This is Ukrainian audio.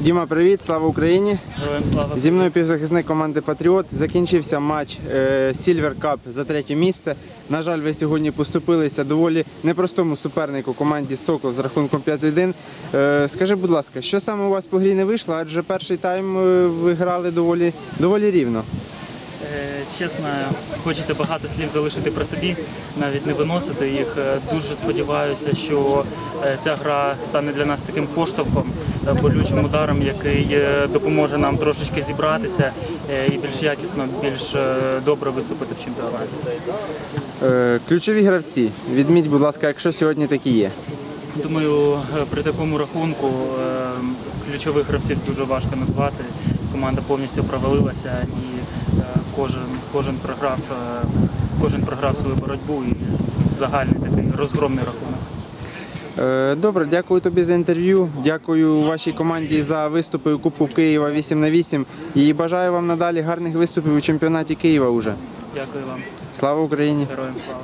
Діма, привіт, слава Україні! Героям слава. Зі мною півзахисник команди Патріот. Закінчився матч Сільвер Кап за третє місце. На жаль, ви сьогодні поступилися доволі непростому супернику команді Сокол з рахунком 5-1. Е, Скажи, будь ласка, що саме у вас по грі не вийшло? Адже перший тайм е, ви грали доволі, доволі рівно. Е, Чесно, хочеться багато слів залишити про собі, навіть не виносити їх. Е, Дуже сподіваюся, що е, ця гра стане для нас таким поштовхом, болючим ударом, який допоможе нам трошечки зібратися і більш якісно, більш добре виступити в чемпіонаті. Ключові гравці. Відміть, будь ласка, якщо сьогодні такі є. Думаю, при такому рахунку ключових гравців дуже важко назвати. Команда повністю провалилася і кожен, програв, е, кожен програв свою боротьбу і загальний такий розгромний рахунок. Е, Добре, дякую тобі за інтерв'ю. Дякую вашій команді за виступи у Кубку Києва 8 на 8 і бажаю вам надалі гарних виступів у чемпіонаті Києва уже. Дякую вам, Слава Україні! героям слава.